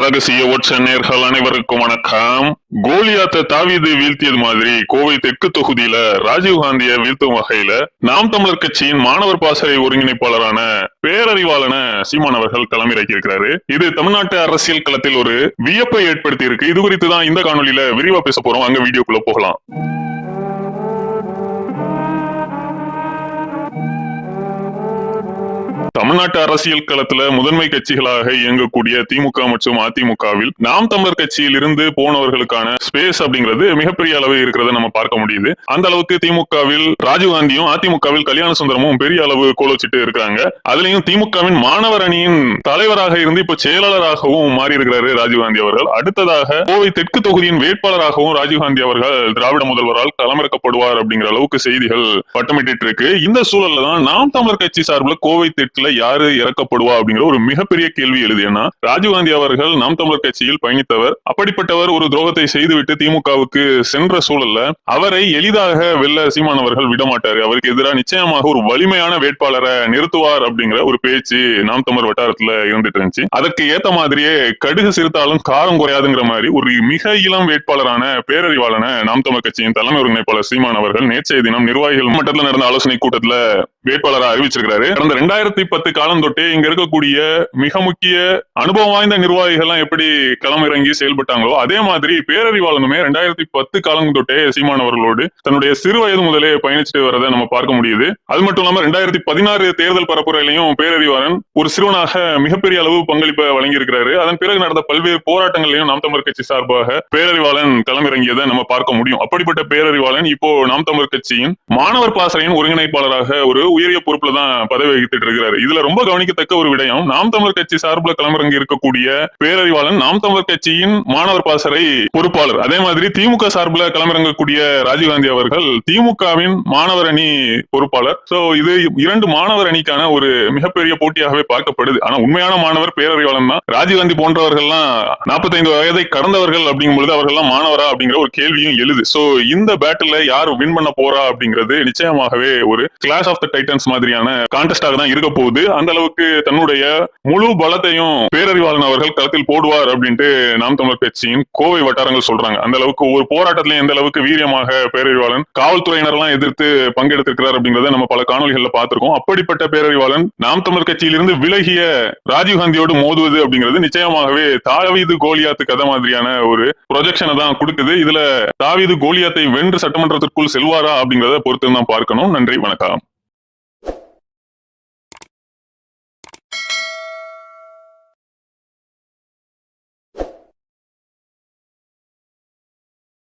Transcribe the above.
ரகசிய ஒற்ற நேர்கள் அனைவருக்கும் வணக்கம். கோலியாத்த தாவீது வீழ்த்தியது மாதிரி கோவை தெற்கு தொகுதியில ராஜீவ்காந்திய வீழ்த்தும் வகையில நாம் தமிழர் கட்சியின் மாணவர் பாசறை ஒருங்கிணைப்பாளரான பேரறிவாளன சீமான் அவர்கள் களமிறக்கி இருக்கிறாரு இது தமிழ்நாட்டு அரசியல் களத்தில் ஒரு வியப்பை ஏற்படுத்தி இருக்கு இது குறித்து தான் இந்த காணொலியில விரிவா பேச போறோம். அங்க வீடியோக்குள்ள போகலாம். தமிழ்நாட்டு அரசியல் களத்துல முதன்மை கட்சிகளாக இயங்கக்கூடிய திமுக மற்றும் அதிமுகவில் நாம் தமிழர் கட்சியில் இருந்து போனவர்களுக்கான ஸ்பேஸ் அப்படிங்கிறது மிகப்பெரிய அளவு இருக்கிறத நம்ம பார்க்க முடியுது. அந்த அளவுக்கு திமுகவில் ராஜீவ்காந்தியும் அதிமுகவில் கல்யாண சுந்தரமும் பெரிய அளவு கோலோச்சிட்டு இருக்காங்க அதுலயும் திமுகவின் மாணவர் அணியின் தலைவராக இருந்து இப்ப செயலாளராகவும் மாறி இருக்கிறாரு ராஜீவ்காந்தி அவர்கள். அடுத்ததாக கோவை தெற்கு தொகுதியின் வேட்பாளராகவும் ராஜீவ்காந்தி அவர்கள் திராவிட முதல்வரால் களமிறக்கப்படுவார் அப்படிங்கிற அளவுக்கு செய்திகள் பட்டமிட்டு இருக்கு. இந்த சூழல்ல தான் நாம் தமிழர் கட்சி சார்பில் கோவை தெற்குல யாரு இறக்கப்படுவா அப்படிங்கிற ஒரு மிகப்பெரிய கேள்வி எழுது. ஏன்னா ராஜீவ்காந்தி அவர்கள் நாம் தமிழர் கட்சியில் பயணித்தவர். அப்படிப்பட்டவர் ஒரு துரோகத்தை செய்துவிட்டு திமுகவுக்கு சென்ற சூழல்ல அவரை எளிதாக வெல்ல சீமானவர்கள் விடமாட்டாரு. அவருக்கு எதிராக நிச்சயமாக ஒரு வலிமையான வேட்பாளரை நிறுத்துவார் அப்படிங்கிற ஒரு பேச்சு நாம் தமிழர் வட்டாரத்துல இருந்துட்டு இருந்துச்சு. அதற்கு ஏத்த மாதிரியே கடுகு சிறுத்தாலும் காரம் குறையாதுங்கிற மாதிரி ஒரு மிக இளம் வேட்பாளரான பேரறிவாளன நாம் தமிழர் கட்சியின் தலைமை ஒருங்கிணைப்பாளர் சீமான் அவர்கள் நேற்றைய தினம் நிர்வாகிகள் மட்டத்தில் நடந்த ஆலோசனை கூட்டத்துல வேட்பாளராக அறிவிச்சிருக்கிறாரு. கடந்த ரெண்டாயிரத்தி பத்து காலம் தொட்டே இங்க இருக்கக்கூடிய மிக முக்கிய அனுபவம் வாய்ந்த நிர்வாகிகள் எல்லாம் எப்படி களமிறங்கி செயல்பட்டாங்களோ அதே மாதிரி பேரறிவாளனுமே ரெண்டாயிரத்தி பத்து காலம் தொட்டே சீமான் அவர்களோடு தன்னுடைய சிறு வயது முதலே பயணிச்சுட்டு வரதை நம்ம பார்க்க முடியுது. அது மட்டும் இல்லாம ரெண்டாயிரத்தி பதினாறு தேர்தல் பரப்புரையிலையும் பேரறிவாளன் ஒரு சிறுவனாக மிகப்பெரிய அளவு பங்களிப்பை வழங்கியிருக்கிறாரு. அதன் பிறகு நடந்த பல்வேறு போராட்டங்களையும் நாம் தமிழர் கட்சி சார்பாக பேரறிவாளன் களமிறங்கியதை நம்ம பார்க்க முடியும். அப்படிப்பட்ட பேரறிவாளன் இப்போ நாம் தமிழர் கட்சியின் மாணவர் பாசறையின் ஒருங்கிணைப்பாளராக ஒரு உயரிய பொறுப்புல தான் பதவி வகித்துட்டு இருக்கிறாரு. இதுல ரொம்ப கவனிக்கத்தக்க ஒரு விடயம் நாம் தமிழர் கட்சி சார்பில் களமிறங்கி இருக்கக்கூடிய பேரறிவாளன் நாம் தமிழர் கட்சியின் மாணவர் பாசறை பொறுப்பாளர். அதே மாதிரி திமுக சார்பில் களமிறங்கக்கூடிய ராஜீவ்காந்தி அவர்கள் திமுகவின் மாணவர் அணி பொறுப்பாளர். சோ இது இரண்டு மாணவர் அணிக்கான ஒரு மிகப்பெரிய போட்டியாகவே பார்க்கப்படுது. ஆனா உண்மையான மாணவர் பேரறிவாளன் தான். ராஜீவ்காந்தி போன்றவர்கள்லாம் நாற்பத்தைந்து வயதை கடந்தவர்கள் அப்படிங்கும் பொழுது அவர்கள்லாம் மாணவரா அப்படிங்கிற ஒரு கேள்வியும் எழுது. சோ இந்த பேட்டில் யார் வின் பண்ண போறா அப்படிங்கிறது நிச்சயமாகவே ஒரு கிளாஸ் ஆஃப் த டைட்டன்ஸ் மாதிரியான கான்டெஸ்டாக தான் இருக்க போகுது. அந்த அளவுக்கு தன்னுடைய முழு பலத்தையும் பேரறிவாளன் அவர்கள் களத்தில் போடுவார் அப்படின்ட்டு நாம் தமிழர் கட்சியின் கோவை வட்டாரங்கள் சொல்றாங்க. அந்த அளவுக்கு ஒரு போராட்டத்திலையும் எந்த அளவுக்கு வீரியமாக பேரறிவாளன் காவல்துறையினர் எல்லாம் எதிர்த்து பங்கெடுத்திருக்கிறார் அப்படிங்கறத நம்ம பல காணொலிகள்ல பார்த்திருக்கோம். அப்படிப்பட்ட பேரறிவாளன் நாம் தமிழர் கட்சியிலிருந்து விலகிய ராஜீவ்காந்தியோடு மோதுவது அப்படிங்கிறது நிச்சயமாகவே தாவீது கோலியாத்து கதை மாதிரியான ஒரு ப்ரொஜெக்ஷனை தான் கொடுக்குது. இதுல தாவீது கோலியாத்தை வென்று சட்டமன்றத்திற்குள் செல்வாரா அப்படிங்கறத பொறுத்து தான் பார்க்கணும். நன்றி வணக்கம்.